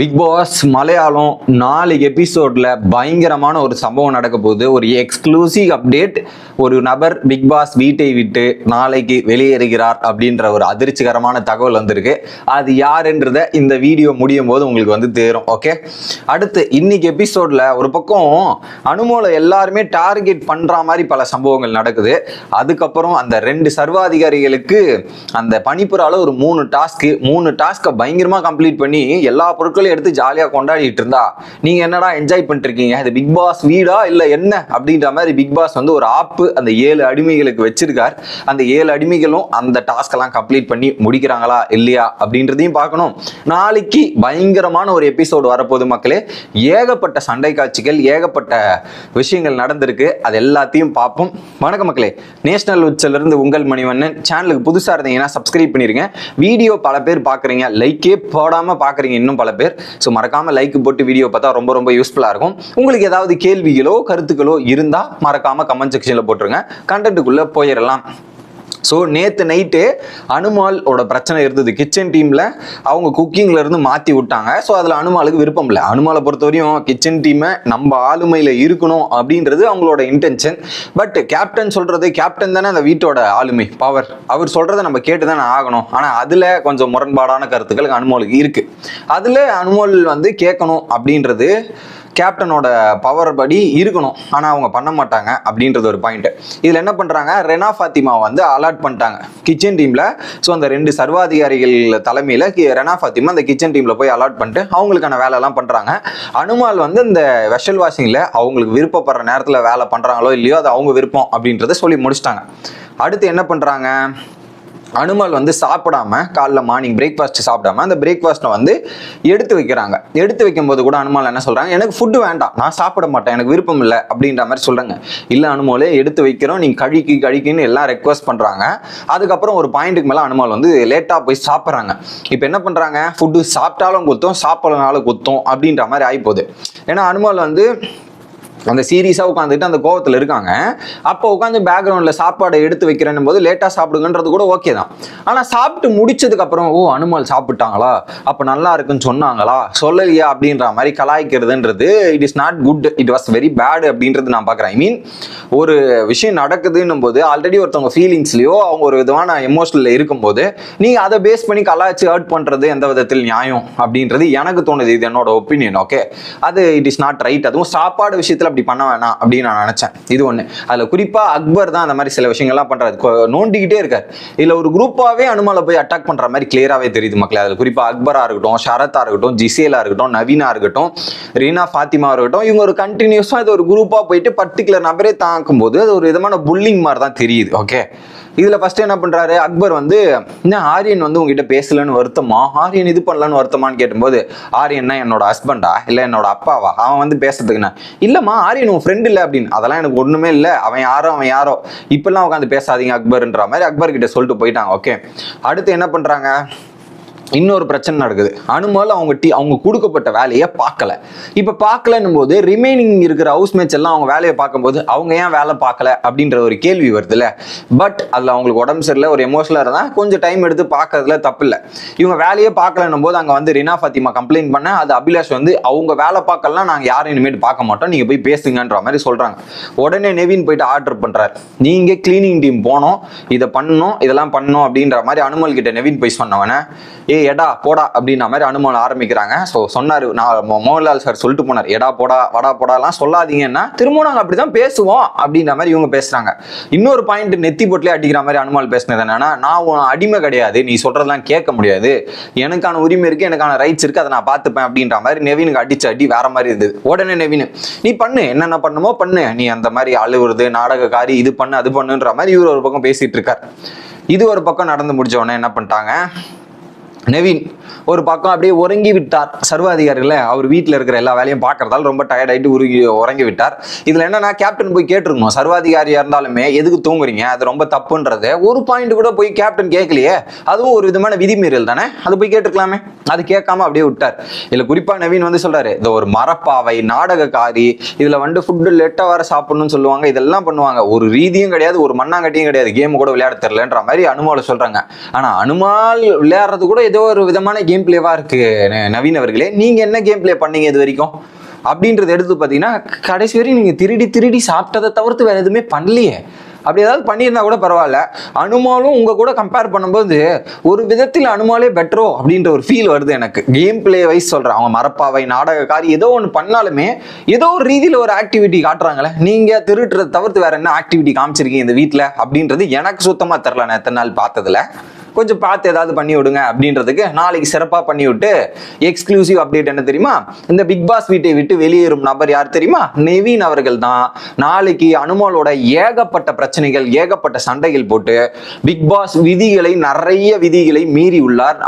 Big pass Malayalam நாலு எபிசோட்ல பயங்கரமான ஒரு சம்பவம் நடக்க போகுது. ஒரு எக்ஸ்க்ளூசிவ் அப்டேட் ஒரு நபர் பிக் பாஸ் வீட்டை விட்டு நாளைக்கு வெளியேறுகிறார் அப்படின்ற ஒரு அதிர்ச்சிகரமான தகவல் வந்திருக்கு. அது யாருன்றத இந்த வீடியோ முடியும் போது உங்களுக்கு வந்து தேரும் ஓகே அடுத்து இன்னைக்கு எபிசோட்ல ஒரு பக்கம் அனுமோல எல்லாருமே டார்கெட் பண்ற மாதிரி பல சம்பவங்கள் நடக்குது. அதுக்கப்புறம் அந்த ரெண்டு சர்வாதிகாரிகளுக்கு அந்த பணிப்புறால ஒரு மூணு டாஸ்க்கு மூணு டாஸ்க்கை பயங்கரமாக கம்ப்ளீட் பண்ணி எல்லா பொருட்களும் பொருட்களையும் எடுத்து ஜாலியாக கொண்டாடிட்டு இருந்தா நீங்க என்னடா என்ஜாய் பண்ணிட்டு இருக்கீங்க? இது பிக் பாஸ் வீடா இல்ல என்ன? அப்படின்ற மாதிரி பிக் பாஸ் வந்து ஒரு ஆப்பு அந்த ஏழு அடிமைகளுக்கு வச்சிருக்கார். அந்த ஏழு அடிமைகளும் அந்த டாஸ்க் எல்லாம் கம்ப்ளீட் பண்ணி முடிக்கிறாங்களா இல்லையா அப்படின்றதையும் பார்க்கணும். நாளைக்கு பயங்கரமான ஒரு எபிசோடு வரப்போது மக்களே. ஏகப்பட்ட சண்டை காட்சிகள் ஏகப்பட்ட விஷயங்கள் நடந்திருக்கு. அது எல்லாத்தையும் பார்ப்போம். வணக்கம் மக்களே. நேஷனல் உச்சில இருந்து உங்கள் மணிவண்ணன். சேனலுக்கு புதுசா இருந்தீங்கன்னா சப்ஸ்கிரைப் பண்ணிருங்க. வீடியோ பல பேர் பாக்குறீங்க லைக்கே போடாம பாக்குறீங்க இன்னும் பல பேர். ஸோ மறக்காமல் லைக் போட்டு வீடியோ பார்த்தா ரொம்ப ரொம்ப யூஸ்ஃபுல்லாக இருக்கும். உங்களுக்கு ஏதாவது கேள்விகளோ கருத்துக்களோ இருந்தால் மறக்காமல் கமெண்ட் செக்ஷனில் போட்டுருங்க. கண்டென்ட்டுக்குள்ளே போயிடலாம். ஸோ நேற்று நைட்டு அனுமாலோட பிரச்சனை இருந்தது. கிச்சன் டீமில் அவங்க குக்கிங்கில் இருந்து மாற்றி விட்டாங்க. ஸோ அதில் அனுமாலுக்கு விருப்பம் இல்லை. அனுமாலை பொறுத்தவரையும் கிச்சன் டீமை நம்ம ஆளுமையில் இருக்கணும் அப்படின்றது அவங்களோட இன்டென்ஷன் பட் கேப்டன் சொல்கிறது கேப்டன் தானே அந்த வீட்டோட ஆளுமை பவர் அவர் சொல்கிறத நம்ம கேட்டு தானே ஆகணும். ஆனால் அதில் கொஞ்சம் முரண்பாடான கருத்துக்கள் அனுமாலுக்கு இருக்குது அதில் அனுமோல் வந்து கேட்கணும் அப்படின்றது கேப்டனோட பவர் படி இருக்கணும். ஆனால் அவங்க பண்ண மாட்டாங்க அப்படின்றது ஒரு பாயிண்ட் இதில் என்ன பண்ணுறாங்க ரெனா ஃபாத்திமா வந்து அலாட் பண்ணிட்டாங்க. கிச்சன் டீமில் ஸோ அந்த ரெண்டு சர்வாதிகாரிகள் தலைமையில் ரெனா ஃபாத்திமா அந்த கிச்சன் டீமில் போய் அலாட் பண்ணிட்டு அவங்களுக்கான வேலைலாம் பண்ணுறாங்க அனுமால் வந்து இந்த வெஷல் வாஷிங்கில் அவங்களுக்கு விருப்பப்படுற நேரத்தில் வேலை பண்ணுறாங்களோ இல்லையோ அது அவங்க விருப்பம் அப்படின்றத சொல்லி முடிச்சிட்டாங்க. அடுத்து என்ன பண்ணுறாங்க அனுமல் வந்து சாப்பிடாம காலைல மார்னிங் பிரேக்ஃபாஸ்ட் சாப்பிடாம அந்த பிரேக்ஃபாஸ்ட்டை வந்து எடுத்து வைக்கிறாங்க. எடுத்து வைக்கும்போது கூட அனுமால் என்ன சொல்கிறாங்க எனக்கு ஃபுட்டு வேண்டாம் நான் சாப்பிட மாட்டேன் எனக்கு விருப்பம் இல்லை அப்படின்ற மாதிரி சொல்கிறாங்க இல்லை அனுமோலே எடுத்து வைக்கிறோம் நீங்கள் கழிக்கு கழிக்குன்னு எல்லாம் ரெக்வஸ்ட் பண்ணுறாங்க அதுக்கப்புறம் ஒரு பாயிண்ட்டுக்கு மேலே அனுமால் வந்து லேட்டாக போய் சாப்பிட்றாங்க. இப்போ என்ன பண்ணுறாங்க ஃபுட்டு சாப்பிட்டாலும் குத்தும் சாப்பிடலனாலும் குத்தும் அப்படின்ற மாதிரி ஆகிப்போகுது ஏன்னா அனுமால் வந்து அந்த சீரியஸாக உட்காந்துட்டு அந்த கோவத்தில் இருக்காங்க. அப்போ உட்காந்து பேக்ரவுண்டில் சாப்பாடை எடுத்து வைக்கிறேன் போது லேட்டாக சாப்பிடுங்கன்றது கூட ஓகே தான். ஆனால் சாப்பிட்டு முடிச்சதுக்கப்புறம் ஓ அனுமால் சாப்பிட்டாங்களா? அப்போ நல்லா இருக்குன்னு சொன்னாங்களா? சொல்லலையா அப்படின்ற மாதிரி கலாய்க்கிறதுன்றது it is not good it was very bad அப்படின்றது நான் பார்க்குறேன். ஐ மீன் ஒரு விஷயம் நடக்குதுன்னும் போது ஆல்ரெடி ஒருத்தவங்க ஃபீலிங்ஸ்லையோ அவங்க ஒரு விதமான எமோஷனில் இருக்கும்போது நீங்கள் அதை பேஸ் பண்ணி கலாய்ச்சி ஹர்ட் பண்ணுறது எந்த விதத்தில் நியாயம் அப்படின்றது எனக்கு தோணுது. இது என்னோட ஒப்பீனியன் ஓகே அது இட் இஸ் நாட் ரைட் அதுவும் சாப்பாடு விஷயத்தில் அப்படி பண்ண வேணாம் அப்படின்னு நான் நினச்சேன். இது ஒன்று அதில் குறிப்பாக அக்பர் தான் அந்த மாதிரி சில விஷயங்கள்லாம் பண்ணுறாரு நோண்டிக்கிட்டே இருக்கார். இதில் ஒரு குரூப்பாகவே அனுமால போய் அட்டாக் பண்ணுற மாதிரி கிளியராகவே தெரியுது மக்களே. அதில் குறிப்பாக அக்பராக இருக்கட்டும் ஷரத்தாக இருக்கட்டும் ஜிசேலாக இருக்கட்டும் நவீனாக இருக்கட்டும் ரீனா ஃபாத்திமா இருக்கட்டும் இவங்க ஒரு கண்டினியூஸாக இது ஒரு குரூப்பாக போயிட்டு பர்டிகுலர் நபரே தாக்கும்போது அது ஒரு விதமான புல்லிங் மாதிரி தான் தெரியுது. ஓகே இதில் ஃபஸ்ட்டு என்ன பண்ணுறாரு அக்பர் வந்து என்ன ஆரியன் வந்து உங்ககிட்ட பேசலன்னு வருத்தமா? ஆரியன் இது பண்ணலன்னு வருத்தமான்னு கேட்டும்போது ஆரியன்னா என்னோட ஹஸ்பண்டா இல்லை என்னோட அப்பாவா? அவன் வந்து பேசுறதுக்கு இல்லைம்மா ஆரியன் உன் ஃப்ரெண்ட் இல்லை அப்படின்னு. அதெல்லாம் எனக்கு ஒன்றுமே இல்லை. அவன் யாரோ அவன் யாரோ. இப்பெல்லாம் உட்காந்து பேசாதீங்க அக்பர்ன்ற மாதிரி அக்பர் கிட்ட சொல்லிட்டு போயிட்டாங்க. ஓகே அடுத்து என்ன பண்ணுறாங்க இன்னொரு பிரச்சனை நடக்குது. அனுமால் அவங்க டி அவங்க கொடுக்கப்பட்ட வேலையை பார்க்கல. இப்போ பார்க்கலன்னும் போது ரிமைனிங் இருக்கிற ஹவுஸ்மேட்ஸ் எல்லாம் அவங்க வேலையை பார்க்கும்போது அவங்க ஏன் வேலை பார்க்கல அப்படின்ற ஒரு கேள்வி வருதுல்ல. பட் அதில் அவங்களுக்கு உடம்பு சரியில்லை ஒரு எமோஷனலாக இருந்தால் கொஞ்சம் டைம் எடுத்து பார்க்கறதுல தப்பு இல்லை. இவங்க வேலையே பார்க்கலன்னும் போது அங்கே வந்து ரினா ஃபாத்திமா கம்ப்ளைண்ட் பண்ண அது அபிலாஷ் வந்து அவங்க வேலை பார்க்கலாம் நாங்கள் யாரும் இனிமேட்டு பார்க்க மாட்டோம் நீங்கள் போய் பேசுங்கன்ற மாதிரி சொல்கிறாங்க உடனே நெவின் போயிட்டு ஆர்டர் பண்ணுறாரு நீங்கள் க்ளீனிங் டீம் போனோம் இதை பண்ணணும் இதெல்லாம் பண்ணணும் அப்படின்ற மாதிரி அனுமல் கிட்ட நெவின் போய் சொன்னவனே ஏ எடா போடா அப்படின்ற மாதிரி அனுமானம் ஆரம்பிக்கிறாங்க. ஸோ சொன்னார் நான் மோகன்லால் சார் சொல்லிட்டு போனார் எடா போடா வடா போடாலாம் சொல்லாதீங்கன்னா திரும்ப நாங்கள் அப்படி தான் பேசுவோம் அப்படின்ற மாதிரி இவங்க பேசுகிறாங்க இன்னொரு பாயிண்ட் நெத்தி போட்டிலே அடிக்கிற மாதிரி அனுமால் பேசுனது என்னன்னா நான் உன் அடிமை கிடையாது நீ சொல்கிறதெல்லாம் கேட்க முடியாது. எனக்கான உரிமை இருக்குது எனக்கான ரைட்ஸ் இருக்குது அதை நான் பார்த்துப்பேன் அப்படின்ற மாதிரி நெவினுக்கு அடிச்சு அடி வேற மாதிரி இருந்தது. உடனே நெவின் நீ பண்ணு என்னென்ன பண்ணுமோ பண்ணு. நீ அந்த மாதிரி அழுவுறது நாடகக்காரி இது பண்ணு அது பண்ணுன்ற மாதிரி இவர் ஒரு பக்கம் பேசிட்டு இருக்கார். இது ஒரு பக்கம் நடந்து முடிஞ்ச உடனே என்ன பண்ணிட்டாங்க நவீன் ஒரு பக்கம் அப்படியே உறங்கி விட்டார் சர்வாதிகாரிகள. அவர் வீட்டில் இருக்கிற எல்லா வேலையும் பார்க்கறதால ரொம்ப டயர்டாயிட்டு உருகி உறங்கி விட்டார். இதில் என்னன்னா கேப்டன் போய் கேட்டிருக்கணும். சர்வாதிகாரியா இருந்தாலுமே எதுக்கு தூங்குறீங்க? அது ரொம்ப தப்புன்றது. ஒரு பாயிண்ட் கூட போய் கேப்டன் கேட்கலையே. அதுவும் ஒரு விதமான விதிமீறல் தானே? அது போய் கேட்டிருக்கலாமே. அது கேட்காம அப்படியே விட்டார். இதில் குறிப்பாக நவீன் வந்து சொல்றாரு இந்த ஒரு மரப்பாவை நாடகக்காரி இதில் வந்து ஃபுட்டு லெட்டாக வர சாப்பிடணும்னு சொல்லுவாங்க. இதெல்லாம் பண்ணுவாங்க. ஒரு ரீதியும் கிடையாது ஒரு மண்ணாங்கட்டியும் கிடையாது. கேம் கூட விளையாட தெரியலன்ற மாதிரி அனுமாவில் சொல்றாங்க. ஆனால் அனுமால் விளையாடுறது கூட ஏதோ ஒரு விதமான கேம் பிளேவாக இருக்கு நவீன் அவர்களே. நீங்கள் என்ன கேம் பிளே பண்ணீங்க இது வரைக்கும்? அப்படின்றத எடுத்து பார்த்தீங்கன்னா கடைசி வரையும் நீங்கள் திருடி திருடி சாப்பிட்டதை தவிர்த்து வேறு எதுவுமே பண்ணலையே. அப்படி ஏதாவது பண்ணியிருந்தா கூட பரவாயில்ல. அனுமாலும் உங்கள் கூட கம்பேர் பண்ணும்போது ஒரு விதத்தில் அனுமாலே பெட்டரோ அப்படின்ற ஒரு ஃபீல் வருது எனக்கு. கேம் பிளே வைஸ் சொல்கிறேன் அவங்க மரப்பாவை நாடகக்காரி ஏதோ ஒன்று பண்ணாலுமே ஏதோ ஒரு ரீதியில் ஒரு ஆக்டிவிட்டி காட்டுறாங்களே. நீங்கள் திருட்டுறதை தவிர்த்து வேறு என்ன ஆக்டிவிட்டி காமிச்சிருக்கீங்க இந்த வீட்டில் அப்படின்றது எனக்கு சுத்தமாக தெரில நான் எத்தனை நாள் பார்த்ததுல கொஞ்சம் பார்த்து ஏதாவது பண்ணி விடுங்க அப்படின்றதுக்கு நாளைக்கு சிறப்பாக பண்ணி விட்டு எக்ஸ்க்ளூசிவ் அப்டேட் என்ன தெரியுமா? இந்த பிக் பாஸ் வீட்டை விட்டு வெளியேறும் நபர் யார் தெரியுமா? நெவீன் அவர்கள் தான். நாளைக்கு அனுமாலோட ஏகப்பட்ட பிரச்சனைகள் ஏகப்பட்ட சண்டைகள் போட்டு பிக் பாஸ் விதிகளை நிறைய விதிகளை மீறி உள்ளார்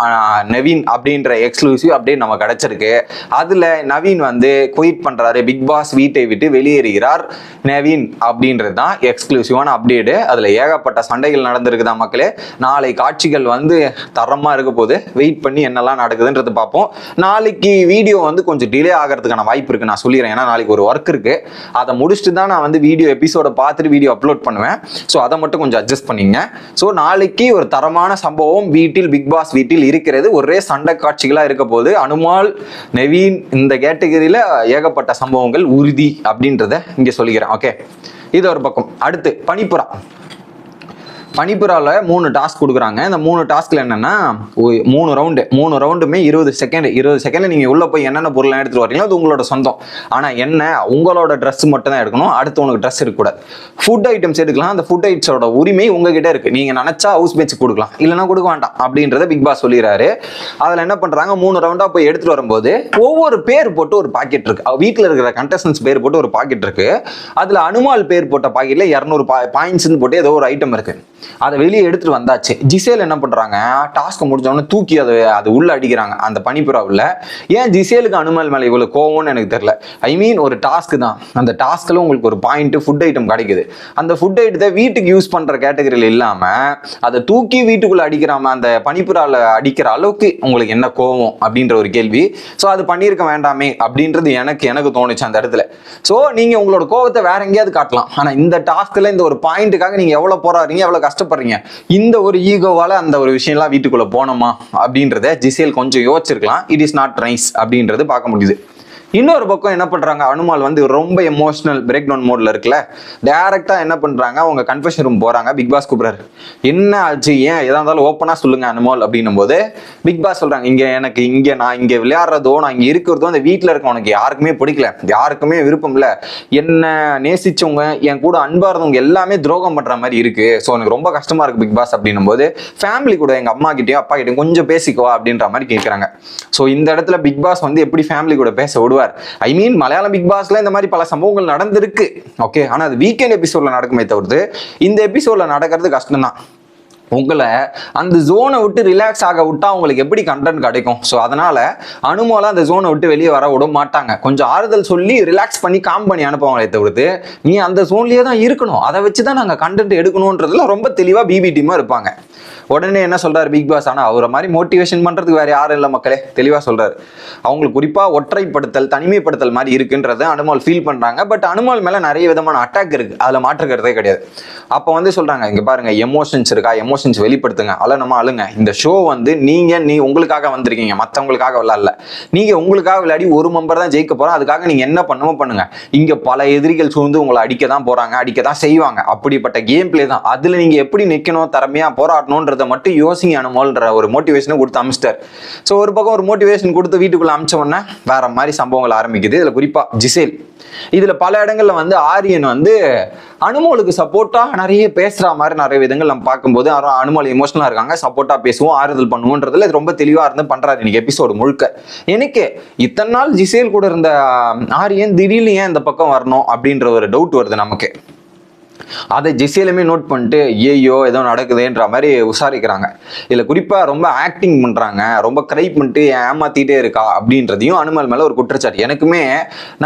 நவீன் அப்படின்ற எக்ஸ்க்ளூசிவ் அப்டேட் நம்ம கிடைச்சிருக்கு. அதுல நவீன் வந்து குயிட் பண்றாரு. பிக் பாஸ் வீட்டை விட்டு வெளியேறுகிறார் நவீன் அப்படின்றது தான் எக்ஸ்க்ளூசிவான அப்டேட் அதுல ஏகப்பட்ட சண்டைகள் நடந்திருக்குதா மக்களே? நாளை காட்சிகள் வந்து தரமாக இருக்க போது வெயிட் பண்ணி என்னெல்லாம் நடக்குதுன்றது பார்ப்போம். நாளைக்கு வீடியோ வந்து கொஞ்சம் டிலே ஆகிறதுக்கான வாய்ப்பு இருக்குது நான் சொல்லிடுறேன். ஏன்னா நாளைக்கு ஒரு ஒர்க் இருக்குது அதை முடிச்சுட்டு தான் நான் வந்து வீடியோ எபிசோட பார்த்துட்டு வீடியோ அப்லோட் பண்ணுவேன். ஸோ அதை மட்டும் கொஞ்சம் அட்ஜஸ்ட் பண்ணிங்க ஸோ நாளைக்கு ஒரு தரமான சம்பவம் வீட்டில் பிக் பாஸ் வீட்டில் இருக்கிறது. ஒரே சண்டை காட்சிகளாக இருக்க போது அனுமால் நவீன் இந்த கேட்டகரியில் ஏகப்பட்ட சம்பவங்கள் உறுதி அப்படின்றத இங்கே சொல்லிக்கிறேன். ஓகே இது ஒரு பக்கம். அடுத்து பனிப்புறா. பனிப்புறாவில் மூணு டாஸ்க் கொடுக்குறாங்க. இந்த மூணு டாஸ்க்கில் என்னென்னா மூணு ரவுண்டு மூணு ரவுண்டுமே இருபது செகண்ட் இருபது செகண்டில் நீங்கள் உள்ளே போய் என்னென்ன பொருள் எடுத்துகிட்டு வரீங்களோ அது உங்களோட சொந்தம். ஆனால் என்ன உங்களோட ட்ரெஸ் மட்டும் தான் எடுக்கணும் அடுத்து உனக்கு ட்ரெஸ் இருக்கக்கூடாது. ஃபுட் ஐட்டம்ஸ் எடுக்கலாம் அந்த ஃபுட் ஐட்டம்ஸோட உரிமை உங்ககிட்ட இருக்குது நீங்கள் நினச்சா ஹவுஸ் மேட்ச் கொடுக்கலாம் இல்லைன்னா கொடுக்க வேண்டாம் அப்படின்றத பிக் பாஸ் சொல்லிடுறாரு. அதில் என்ன பண்ணுறாங்க மூணு ரவுண்டாக போய் எடுத்துகிட்டு வரும்போது ஒவ்வொரு பேர் போட்டு ஒரு பாக்கெட் இருக்குது வீட்டில் இருக்கிற கண்டஸ்டன்ஸ் பேர் போட்டு ஒரு பாக்கெட் இருக்குது அதில் அனுமால் பேர் போட்ட பாக்கெட்டில் இரநூறு பாயிண்ட்ஸ்னு போட்டு ஏதோ ஒரு ஐட்டம் இருக்குது அதை வெளியே எடுத்துட்டு வந்தாச்சு. ஜிசேல் என்ன பண்றாங்க? டாஸ்க் முடிஞ்சவொடனே தூக்கி அதை அது உள்ள அடிக்கிறாங்க. அந்த பனிப்புறாவில் ஏன் ஜிசேலுக்கு அனுமல் மேலே இவ்வளவு கோவம்னு எனக்கு தெரியல. ஐ மீன் ஒரு டாஸ்க் தான். அந்த டாஸ்க்ல உங்களுக்கு ஒரு பாயிண்ட் ஃபுட் ஐட்டம் கிடைக்குது. அந்த ஃபுட் ஐட்டத்தை வீட்டுக்கு யூஸ் பண்ற கேட்டகரியில் இல்லாம அதை தூக்கி வீட்டுக்குள்ள அடிக்கிறாம அந்த பனிப்புறாவில் அடிக்கிற அளவுக்கு உங்களுக்கு என்ன கோவம் அப்படின்ற ஒரு கேள்வி. ஸோ அது பண்ணியிருக்க வேண்டாமே அப்படின்றது எனக்கு எனக்கு தோணுச்சு அந்த இடத்துல. ஸோ நீங்க உங்களோட கோவத்தை வேற எங்கேயாவது காட்டலாம். ஆனா இந்த டாஸ்க்ல இந்த ஒரு பாயிண்ட்டுக்காக நீங்க எவ்வளவு போராடுறீங்க எவ்வளவு கஷ்டப்படுறீங்க. இந்த ஒரு ஈகோவால அந்த ஒரு விஷயம்லாம் வீட்டுக்குள்ள போனோமா அப்படின்றத ஜிசேல் கொஞ்சம் யோசிச்சிருக்கலாம். இட் இஸ் நாட் ரைஸ் அப்படின்றது பார்க்க முடியுது. இன்னொரு பக்கம் என்ன பண்றாங்க? அனுமால் வந்து ரொம்ப எமோஷனல் பிரேக் டவுன் மோட்ல இருக்குல்ல? டைரக்டா என்ன பண்றாங்க? அவங்க கன்ஃபெஷன் ரூம் போறாங்க. பிக் பாஸ் கூப்பிடுறாரு. என்ன ஆச்சு? ஏன்? எதா இருந்தாலும் ஓப்பனா சொல்லுங்க அனுமால். அப்படின்னும் போது பிக் பாஸ் சொல்றாங்க இங்க எனக்கு இங்க நான் இங்க விளையாடுறதோ நான் இங்க இருக்கிறதோ அந்த வீட்டில் இருக்க உனக்கு யாருக்குமே பிடிக்கல. யாருக்குமே விருப்பம் இல்ல. என்ன நேசிச்சவங்க என் கூட அன்பா இருந்தவங்க எல்லாமே துரோகம் பண்ற மாதிரி இருக்கு. ஸோ எனக்கு ரொம்ப கஷ்டமா இருக்கு பிக் பாஸ் அப்படின்னும் போது ஃபேமிலி கூட எங்க அம்மா கிட்டயும் அப்பா கிட்டயும் கொஞ்சம் பேசிக்கோ அப்படின்ற மாதிரி கேட்குறாங்க ஸோ இந்த இடத்துல பிக் பாஸ் வந்து எப்படி ஃபேமிலி கூட பேச விடுவார் ஐ மீன் மலையாளம் பிக் பாஸ்ல இந்த மாதிரி பல சம்பவங்கள் நடந்திருக்கு. ஓகே ஆனா அது வீக்கெண்ட் எபிசோட்ல நடக்குமே தவிர்த்து இந்த எபிசோட்ல நடக்கிறது கஷ்டம் தான் உங்களை அந்த ஜோனை விட்டு ரிலாக்ஸ் ஆக விட்டா உங்களுக்கு எப்படி கண்டென்ட் கிடைக்கும்? ஸோ அதனால அனுமோலாம் அந்த ஜோனை விட்டு வெளியே வர விட மாட்டாங்க. கொஞ்சம் ஆறுதல் சொல்லி ரிலாக்ஸ் பண்ணி காம் பண்ணி அனுப்புவாங்களே தவிர்த்து நீ அந்த ஜோன்லேயே தான் இருக்கணும். அதை வச்சு தான் நாங்கள் கண்டென்ட் எடுக்கணுன்றதுல ரொம்ப தெளிவாக பிபி டீமாக இருப்பாங்க. உடனே என்ன சொல்றாரு பிக் பாஸ் ஆனால் அவரை மாதிரி மோட்டிவேஷன் பண்றதுக்கு வேற யாரும் இல்லை மக்களே. தெளிவாக சொல்றாரு. அவங்களுக்கு குறிப்பாக ஒற்றைப்படுத்தல் தனிமைப்படுத்தல் மாதிரி இருக்குன்றத அனுமால் ஃபீல் பண்றாங்க. பட் அனுமால் மேலே நிறைய விதமான அட்டாக் இருக்கு. அதில் மாற்றுக்கிறதே கிடையாது. அப்போ வந்து சொல்றாங்க இங்க பாருங்க எமோஷன்ஸ் இருக்கா? எமோஷன்ஸ் வெளிப்படுத்துங்க. அல்ல நம்ம அழுங்க. இந்த ஷோ வந்து நீங்க நீ உங்களுக்காக வந்திருக்கீங்க. மற்றவங்களுக்காக விளாட்ல நீங்க உங்களுக்காக விளையாடி ஒரு மெம்பர் தான் ஜெயிக்க போறோம். அதுக்காக நீங்க என்ன பண்ணுமோ பண்ணுங்க. இங்க பல எதிரிகள் சூழ்ந்து உங்களை அடிக்க தான் போறாங்க அடிக்க தான் செய்வாங்க. அப்படிப்பட்ட கேம் பிளே தான். அதுல நீங்க எப்படி நிக்கணும் திறமையா போராடணுன்றத மட்டும் யோசிங்க அனுமோல்ன்ற ஒரு மோட்டிவேஷனை கொடுத்து அமிச்சிட்டார். ஸோ ஒரு பக்கம் ஒரு மோட்டிவேஷன் கொடுத்து வீட்டுக்குள்ளே அமிச்ச உடனே வேற மாதிரி சம்பவங்கள் ஆரம்பிக்குது. இதில் குறிப்பா ஜிசேல். இதுல பல இடங்கள்ல வந்து ஆரியன் வந்து அனுமோலுக்கு சப்போர்ட்டாக நிறைய பேசுகிற மாதிரி நிறைய விதங்கள் நம்ம பார்க்கும்போது அரு- அனுமோல் எமோஷனலா இருக்காங்க சப்போர்ட்டாக பேசுவோம் ஆறுதல் பண்ணுவோன்றதுல இது ரொம்ப தெளிவாக இருந்து பண்றாரு இன்னைக்கு எபிசோடு முழுக்க. எனக்கு இத்தனை நாள் ஜிசேல் கூட இருந்த ஆரியன் திடீர்னு ஏன் இந்த பக்கம் வரணும் அப்படின்ற ஒரு டவுட் வருது நமக்கு. அதை ஜெசியிலுமே நோட் பண்ணிட்டு ஏயோ ஏதோ நடக்குதுன்ற மாதிரி விசாரிக்கிறாங்க. இதில் குறிப்பாக ரொம்ப ஆக்டிங் பண்ணுறாங்க ரொம்ப க்ரை பண்ணிட்டு ஏமாத்திட்டே இருக்கா? அப்படின்றதையும் அனுமல் மேலே ஒரு குற்றச்சாட்டு. எனக்குமே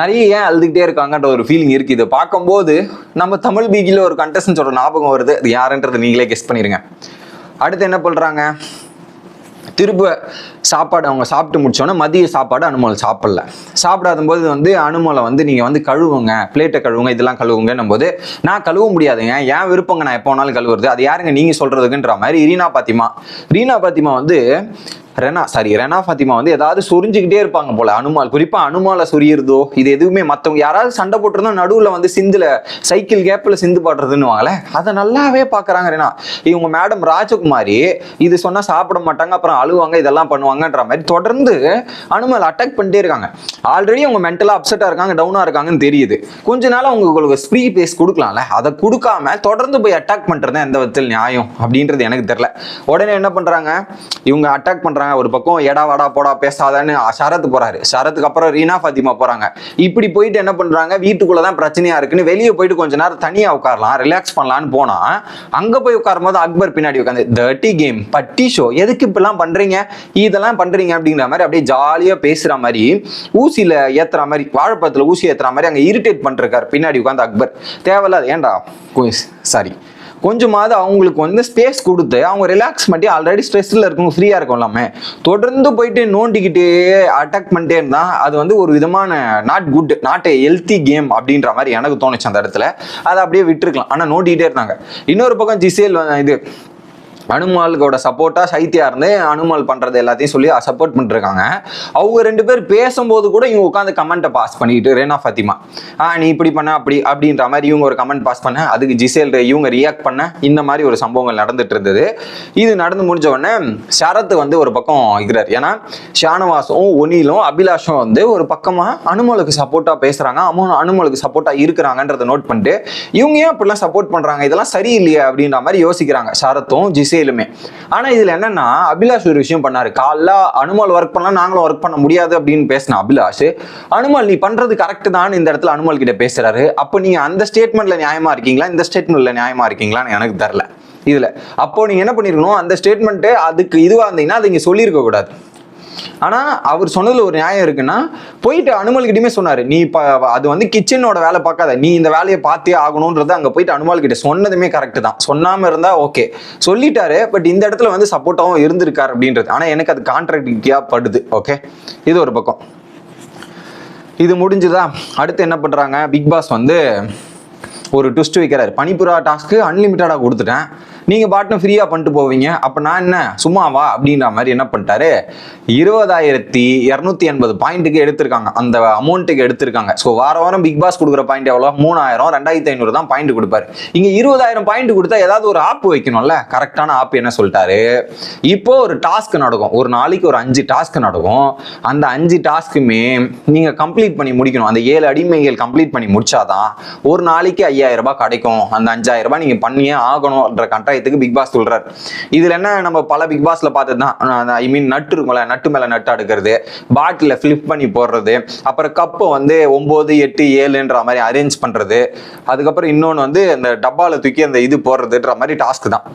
நிறைய ஏன் அழுதுகிட்டே இருக்காங்கன்ற ஒரு ஃபீலிங் இருக்குது இதை பார்க்கும்போது நம்ம தமிழ் பீகியில் ஒரு கண்டஸ்டன்ஸோட ஞாபகம் வருது. அது யாருன்றது நீங்களே கெஸ்ட் பண்ணிடுங்க அடுத்து என்ன பண்ணுறாங்க திரும்ப சாப்பாடு அவங்க சாப்பிட்டு முடிச்சோன்னே மதிய சாப்பாடு அனுமலை சாப்பிடல. சாப்பிடாத போது வந்து அனுமலை வந்து நீங்கள் வந்து கழுவுங்க பிளேட்டை கழுவுங்க இதெல்லாம் கழுவுங்கன்னும் போது நான் கழுவ முடியாதுங்க. ஏன் விருப்பங்க நான் எப்போ வேணாலும் கழுவுறது? அது யாருங்க நீங்கள் சொல்கிறதுக்குன்ற மாதிரி ரீனா பாத்திமா. ரீனா பாத்திமா வந்து ரெனா சாரி ரெனா ஃபாத்திமா வந்து ஏதாவது சுரிஞ்சுக்கிட்டே இருப்பாங்க போல அனுமால். குறிப்பாக அனுமால சொரியறதோ இது எதுவுமே மற்றவங்க யாராவது சண்டை போட்டிருந்தா நடுவில் வந்து சிந்துல சைக்கிள் கேப்பில் சிந்து பாடுறதுன்னு அதை நல்லாவே பார்க்குறாங்க ரெனா. இவங்க மேடம் ராஜகுமாரி இது சொன்னால் சாப்பிட மாட்டாங்க அப்புறம் அழுவாங்க இதெல்லாம் பண்ணுவாங்கன்ற மாதிரி தொடர்ந்து அனுமால் அட்டாக் பண்ணிட்டே இருக்காங்க. ஆல்ரெடி அவங்க மென்டலாக அப்செட்டாக இருக்காங்க டவுனாக இருக்காங்கன்னு தெரியுது. கொஞ்ச நாள் அவங்க உங்களுக்கு ஃப்ரீ பேஸ் கொடுக்கலாம்ல அதை கொடுக்காம தொடர்ந்து போய் அட்டாக் பண்ணுறது எந்த விதத்தில் நியாயம் அப்படின்றது எனக்கு தெரில உடனே என்ன பண்ணுறாங்க இவங்க அட்டாக் பண்றாங்க ஒரு பக்கம் எடா வாடா போடா பேசாதான்னு சரத் போறாரு. சரத்துக்கு அப்புறம் ரீனா ஃபாத்திமா போறாங்க. இப்படி போயிட்டு என்ன பண்றாங்க? வீட்டுக்குள்ள தான் பிரச்சனையா இருக்குன்னு வெளியே போயிட்டு கொஞ்ச நேரம் தனியா உட்காரலாம் ரிலாக்ஸ் பண்ணலாம்னு போனா அங்க போய் உட்காரும் போது அக்பர் பின்னாடி உட்காந்து தர்ட்டி கேம் பட்டி ஷோ எதுக்கு இப்பெல்லாம் பண்றீங்க? இதெல்லாம் பண்றீங்க அப்படிங்கிற மாதிரி அப்படியே ஜாலியா பேசுற மாதிரி ஊசியில ஏத்துற மாதிரி வாழைப்பழத்துல ஊசி ஏத்துற மாதிரி அங்க இரிட்டேட் பண்றாரு பின்னாடி உட்காந்து அக்பர். தேவையில்லாத ஏன்டா? சாரி கொஞ்சமாவது அவங்களுக்கு வந்து ஸ்பேஸ் கொடுத்து அவங்க ரிலாக்ஸ் பண்ணி ஆல்ரெடி ஸ்ட்ரெஸ்ல இருக்கவங்க ஃப்ரீயா இருக்கும் எல்லாமே. தொடர்ந்து போயிட்டு நோண்டிக்கிட்டே அட்டாக் பண்ணிட்டே இருந்தா அது வந்து ஒரு விதமான not good not a healthy game அப்படின்ற மாதிரி எனக்கு தோணுச்சு அந்த இடத்துல. அதை அப்படியே விட்டுருக்கலாம். ஆனா நோண்டிக்கிட்டே இருந்தாங்க. இன்னொரு பக்கம் ஜிசேல் இது அனுமாலுக்கோட சப்போர்ட்டா சைத்தியா இருந்து அனுமால் பண்றது எல்லாத்தையும் சொல்லி சப்போர்ட் பண்ணிருக்காங்க அவங்க ரெண்டு பேர் பேசும்போது கூட இவங்க உட்காந்து கமெண்ட்டை பாஸ் பண்ணிட்டு ரேனா ஃபாத்திமா ஆ நீ இப்படி பண்ண அப்படி அப்படின்ற மாதிரி இவங்க ஒரு கமெண்ட் பாஸ் பண்ண அதுக்கு ஜிசேல் இவங்க ரியாக்ட் பண்ண இந்த மாதிரி ஒரு சம்பவங்கள் நடந்துட்டு இருந்தது. இது நடந்து முடிஞ்ச உடனே சரத் வந்து ஒரு பக்கம் இருக்கிறார். ஏன்னா ஷானவாசும் ஒனிலும் அபிலாஷும் வந்து ஒரு பக்கமா அனுமலுக்கு சப்போர்ட்டா பேசுறாங்க. அமோ அனுமலுக்கு சப்போர்ட்டா இருக்கிறாங்கன்றதை நோட் பண்ணிட்டு இவங்க ஏன் அப்படிலாம் சப்போர்ட் பண்றாங்க? இதெல்லாம் சரியில்லையே அப்படின்ற மாதிரி யோசிக்கிறாங்க. சரத்தும் ஜிசேலுமே ஆனா இதுல என்னன்னா அபிலாஷ் ஒரு விஷயம் பண்ணாரு. காலைல அனுமால் ஒர்க் பண்ணலாம் நாங்களும் ஒர்க் பண்ண முடியாது அப்படின்னு பேசின அபிலாஷ் அனுமால் நீ பண்றது கரெக்ட் தான். இந்த இடத்துல அனுமால் கிட்ட பேசுறாரு. அப்போ நீங்கள் அந்த ஸ்டேட்மெண்ட்ல நியாயமா இருக்கீங்களா? இந்த ஸ்டேட்மெண்ட்ல நியாயமா இருக்கீங்களான்னு எனக்கு தெரியல. இதுல. அப்போ நீங்க என்ன பண்ணிருக்கணும்? அந்த ஸ்டேட்மெண்ட் அதுக்கு இதுவா இருந்தீங்கன்னா அதை இங்க சொல்லியிருக்க கூடாது. ஆனால் அவர் சொன்னதில் ஒரு நியாயம் இருக்குன்னா போயிட்டு அனுமல்கிட்டயுமே சொன்னார். நீ இப்போ அது வந்து கிச்சனோட வேலை பார்க்காத. நீ இந்த வேலையை பார்த்தே ஆகணுன்றது அங்கே போயிட்டு அனுமால்கிட்ட சொன்னதுமே கரெக்ட் தான். சொன்னாமல் இருந்தால் ஓகே சொல்லிட்டாரு பட் இந்த இடத்துல வந்து சப்போர்ட்டாவும் இருந்திருக்கார் அப்படின்றது. ஆனால் எனக்கு அது கான்ட்ராக்டிவிட்டியாக படுது ஓகே இது ஒரு பக்கம். இது முடிஞ்சுதா? அடுத்து என்ன பண்ணுறாங்க பிக் பாஸ் வந்து ஒரு ட்விஸ்ட் வைக்கிறாரு. பனிப்புறா டாஸ்க்கு அன்லிமிட்டடாக கொடுத்துட்டேன். நீங்கள் பாட்டும் ஃப்ரீயாக பண்ணிட்டு போவீங்க. அப்போ நான் என்ன? சும்மாவா அப்படின்ற மாதிரி என்ன பண்ணிட்டாரு? இருபதாயிரத்தி இரநூத்தி எண்பது பாயிண்ட்டுக்கு எடுத்திருக்காங்க. அந்த அமௌண்ட்டுக்கு எடுத்திருக்காங்க. ஸோ வார வாரம் பிக் பாஸ் கொடுக்குற பாயிண்ட் எவ்வளோ? மூணாயிரம். ரெண்டாயிரத்தி ஐநூறு தான் பாயிண்ட் கொடுப்பாரு. இங்கே இருபதாயிரம் பாயிண்ட் கொடுத்தா ஏதாவது ஒரு ஆப் வைக்கணும்ல? கரெக்டான ஆப் என்ன சொல்லிட்டாரு? இப்போ ஒரு டாஸ்க் நடக்கும். ஒரு நாளைக்கு ஒரு அஞ்சு டாஸ்க் நடக்கும். அந்த அஞ்சு டாஸ்க்குமே நீங்கள் கம்ப்ளீட் பண்ணி முடிக்கணும். அந்த ஏழு அடிமைகள் கம்ப்ளீட் பண்ணி முடிச்சாதான் ஒரு நாளைக்கு ஐயாயிரம் ரூபாய் கிடைக்கும். அந்த அஞ்சாயிரம் ரூபாய் நீங்கள் பண்ணியே ஆகணும்ன்ற கட்டாயத்துக்கு பிக் பாஸ் சொல்றாரு. இதுல என்ன நம்ம பல பிக் பாஸ்ல பார்த்தது தான் ஐ மீன் நட்டு இருக்கும்ல நட்டு மேல நட்டு அடுக்கிறது பாட்டில ஃபிளிப் பண்ணி போடுறது அப்புறம் கப்பை வந்து ஒன்பது எட்டு ஏழுன்ற மாதிரி அரேஞ்ச் பண்றது அதுக்கப்புறம் இன்னொன்று வந்து அந்த டப்பால தூக்கி அந்த இது போடுறதுன்ற மாதிரி டாஸ்க் தான்.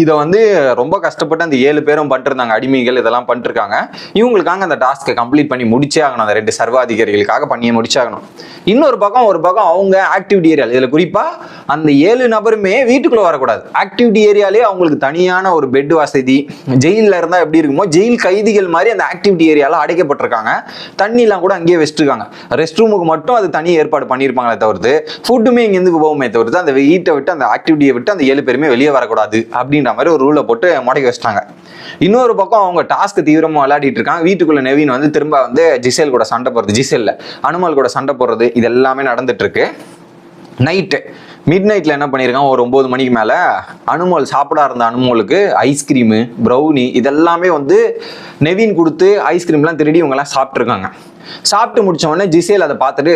இதை வந்து ரொம்ப கஷ்டப்பட்டு அந்த ஏழு பேரும் பண்ணிருந்தாங்க அடிமைகள் இதெல்லாம் பண்ணிருக்காங்க. இவங்களுக்காக அந்த டாஸ்க்கை கம்ப்ளீட் பண்ணி முடிச்சே ஆகணும் அந்த ரெண்டு சர்வாதிகாரிகளுக்காக பண்ணி முடிச்சாகணும் இன்னொரு பக்கம் ஒரு பக்கம் அவங்க ஆக்டிவிட்டி ஏரியா இதில் குறிப்பாக அந்த ஏழு நபருமே வீட்டுக்குள்ளே வரக்கூடாது. ஆக்டிவிட்டி ஏரியாலே அவங்களுக்கு தனியான ஒரு பெட் வசதி ஜெயிலில் இருந்தால் எப்படி இருக்குமோ ஜெயில் கைதிகள் மாதிரி அந்த ஆக்டிவிட்டி ஏரியாவில் அடைக்கப்பட்டிருக்காங்க. தண்ணிலாம் கூட அங்கேயே வச்சுருக்காங்க. ரெஸ்ட் ரூமுக்கு மட்டும் அது தனி ஏற்பாடு பண்ணியிருப்பாங்களே தவிர்த்து ஃபுட்டுமே இங்கேருந்து போகுமே தவிர்த்து அந்த வீட்டை விட்டு அந்த ஆக்டிவிட்டியை விட்டு அந்த ஏழு பேருமே வெளியே வரக்கூடாது அப்படின்னு அப்படின்ற மாதிரி ஒரு ரூலை போட்டு முடக்கி வச்சிட்டாங்க. இன்னொரு பக்கம் அவங்க டாஸ்க் தீவிரமாக விளையாடிட்டு இருக்காங்க. வீட்டுக்குள்ள நெவின் வந்து திரும்ப வந்து ஜிசேல் கூட சண்டை போடுறது ஜிசேல்ல அனுமல் கூட சண்டை போடுறது இது எல்லாமே நடந்துட்டு இருக்கு. நைட்டு மிட் நைட்டில் என்ன பண்ணியிருக்கான் ஒரு ஒம்பது மணிக்கு மேலே அனுமோல் சாப்பிட இருந்த அனுமோலுக்கு ஐஸ்கிரீமு ப்ரௌனி இதெல்லாமே வந்து நெவின் கொடுத்து ஐஸ்கிரீம்லாம் திருடி இவங்கெல்லாம் சாப்பிட்ருக்காங்க சாப்பிட்டு முடிச்ச உடனே ஜிசேல் அதை பார்த்துட்டு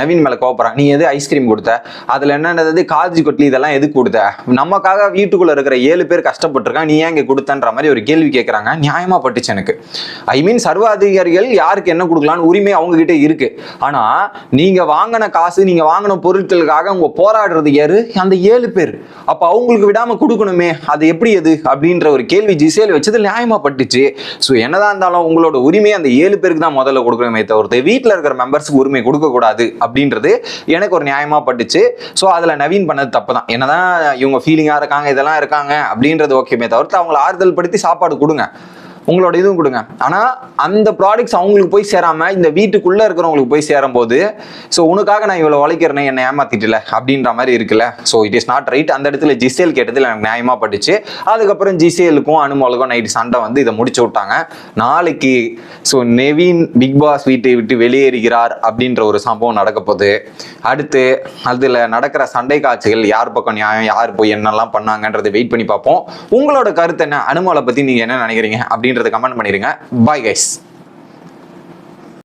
நவீன் மேலே கோவப்படுறான். நீ எது ஐஸ்கிரீம் கொடுத்த? அதில் என்னென்னது காஜி கொட்லி இதெல்லாம் எதுக்கு கொடுத்த? நமக்காக வீட்டுக்குள்ளே இருக்கிற ஏழு பேர் கஷ்டப்பட்டிருக்கான். நீ ஏன் இங்கே கொடுத்தன்ற மாதிரி ஒரு கேள்வி கேட்குறாங்க நியாயமாக பட்டுச்சு எனக்கு. ஐ மீன் சர்வ அதிகாரிகள் யாருக்கு என்ன கொடுக்கலான்னு உரிமை அவங்க கிட்ட இருக்கு. ஆனா நீங்க வாங்கின காசு நீங்க வாங்கின பொருட்களுக்காக உங்க போராடுறது யாரு? அந்த ஏழு பேர். அப்ப அவங்களுக்கு விடாம கொடுக்கணுமே. அது எப்படி அது அப்படின்ற ஒரு கேள்வி ஜிசேல் வச்சது நியாயமா பட்டுச்சு. ஸோ என்னதான் இருந்தாலும் உங்களோட உரிமையை அந்த ஏழு பேருக்கு தான் முதல்ல கொடுக்கணுமே தவிர்த்து வீட்டில் இருக்கிற மெம்பர்ஸ்க்கு உரிமை கொடுக்கக்கூடாது அப்படின்றது எனக்கு ஒரு நியாயமா பட்டுச்சு. ஸோ அதில் நவீன் பண்ணது தப்பு தான் என்னதான் இவங்க ஃபீலிங்காக இருக்காங்க இதெல்லாம் இருக்காங்க அப்படின்றது ஓகேமே தவிர்த்து அவங்கள ஆறுதல் படுத்தி சாப்பாடு கொடுங்க. உங்களோட இதுவும் கொடுங்க. ஆனால் அந்த ப்ராடக்ட்ஸ் அவங்களுக்கு போய் சேராம இந்த வீட்டுக்குள்ளே இருக்கிறவங்களுக்கு போய் சேரும் போது ஸோ உனக்காக நான் இவ்வளோ உழைக்கிறேனே என்னை ஏமாத்திட்டுல அப்படின்ற மாதிரி இருக்குல்ல. So it is not right அந்த இடத்துல ஜிசேல் கேட்டதில் எனக்கு நியாயமாக பட்டுச்சு. அதுக்கப்புறம் ஜிசேலுக்கும் அனுமலுக்கும் நைட்டு சண்டை வந்து இதை முடிச்சு விட்டாங்க. நாளைக்கு ஸோ நெவின் பிக் பாஸ் வீட்டை விட்டு வெளியேறுகிறார் அப்படின்ற ஒரு சம்பவம் நடக்க போகுது. அடுத்து அதில் நடக்கிற சண்டை காட்சிகள் யார் பக்கம் நியாயம் யார் போய் என்னெல்லாம் பண்ணாங்கன்றதை வெயிட் பண்ணி பார்ப்போம். உங்களோட கருத்து என்ன? அனுமலை பற்றி நீங்கள் என்ன நினைக்கிறீங்க? அப்படின்னு அப்படின்றத கமெண்ட் பண்ணிடுங்க பாய் கைஸ்